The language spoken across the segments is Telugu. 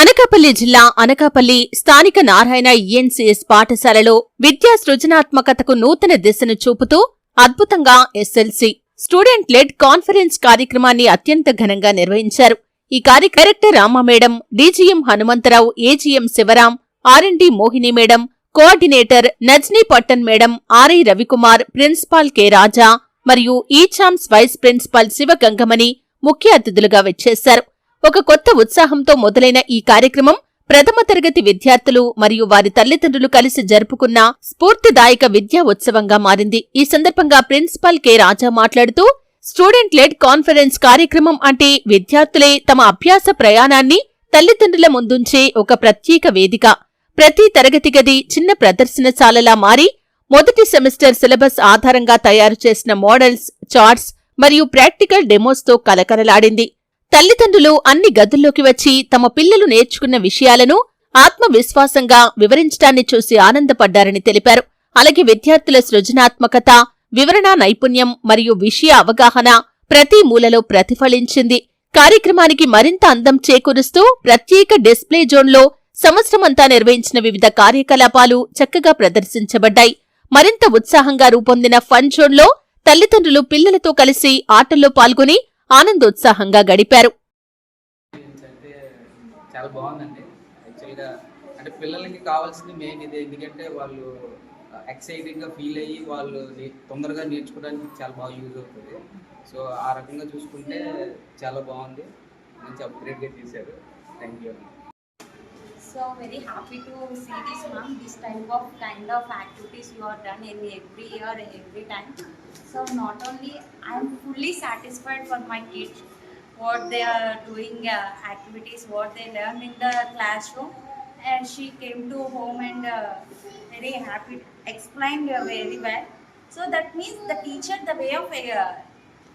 అనకాపల్లి జిల్లా అనకాపల్లి స్థానిక నారాయణ ఈఎన్సీఎస్ పాఠశాలలో విద్యా సృజనాత్మకతకు నూతన దిశను చూపుతూ అద్భుతంగా ఎస్ఎల్సీ. స్టూడెంట్ లెడ్ కాన్ఫరెన్స్ కార్యక్రమాన్ని అత్యంత ఘనంగా నిర్వహించారు. ఈ కార్య director Rama madam DGM Hanumantha Rao AGM Sivaram RMD Mohini madam coordinator Nazni Pattan madam RI Ravikumar principal K Raja మరియు ఈచామ్స్ వైస్ ప్రిన్సిపాల్ శివ గంగమణి ముఖ్య అతిథులుగా వచ్చేశారు. ఒక కొత్త ఉత్సాహంతో మొదలైన ఈ కార్యక్రమం ప్రథమ తరగతి విద్యార్థులు మరియు వారి తల్లిదండ్రులు కలిసి జరుపుకున్న స్ఫూర్తిదాయక విద్యా ఉత్సవంగా మారింది. ఈ సందర్భంగా ప్రిన్సిపాల్ కె. రాజా మాట్లాడుతూ స్టూడెంట్ లెడ్ కాన్ఫరెన్స్ కార్యక్రమం అంటే విద్యార్థులే తమ అభ్యాస ప్రయాణాన్ని తల్లిదండ్రుల ముందుంచే ఒక ప్రత్యేక వేదిక. ప్రతి తరగతి గది చిన్న ప్రదర్శనశాలలా మారి మొదటి సెమిస్టర్ సిలబస్ ఆధారంగా తయారు చేసిన మోడల్స్ చార్ట్స్ మరియు ప్రాక్టికల్ డెమోస్తో కలకలలాడింది. తల్లిదండ్రులు అన్ని గదుల్లోకి వచ్చి తమ పిల్లలు నేర్చుకున్న విషయాలను ఆత్మవిశ్వాసంగా వివరించడాన్ని చూసి ఆనందపడ్డారని తెలిపారు. అలాగే విద్యార్థుల సృజనాత్మకత వివరణా నైపుణ్యం మరియు విషయ అవగాహన ప్రతి మూలలో ప్రతిఫలించింది. కార్యక్రమానికి మరింత అందం చేకూరుస్తూ ప్రత్యేక డిస్ప్లే జోన్లో సంవత్సరమంతా నిర్వహించిన వివిధ కార్యకలాపాలు చక్కగా ప్రదర్శించబడ్డాయి. మరింత ఉత్సాహంగా రూపొందిన ఫన్ జోన్లో తల్లిదండ్రులు పిల్లలతో కలిసి ఆటల్లో పాల్గొని ఆనందోత్సాహంగా గడిపారు. అంటే చాలా బాగుందండి. యాక్చువల్గా అంటే పిల్లలకి కావాల్సింది మెయిన్ ఇది. ఎందుకంటే వాళ్ళు ఎక్సైటింగ్గా ఫీల్ అయ్యి వాళ్ళు తొందరగా నేర్చుకోవడానికి చాలా బాగా యూజ్ అవుతుంది. సో ఆ రకంగా చూసుకుంటే చాలా బాగుంది. మంచి అప్గ్రేడ్గా చేశారు thank you So very happy to see this ma'am. This type of kind of activities you are done in every year, every time. So not only fully satisfied for my kids, what they are doing uh, activities, what they learn in the classroom, and she came to home and uh, very happy explained uh, very well. So that means the teacher, the way of uh,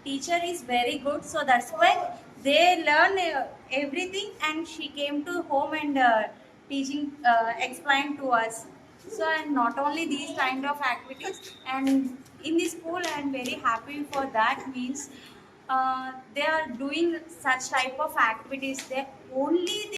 teacher is very good. So that's why they learn uh, everything, and she came to home and uh, teaching, uh, explained to us. So and not only these kind of activities, and in the school, I am very happy for that. Means uh, they are doing such type of activities. They only.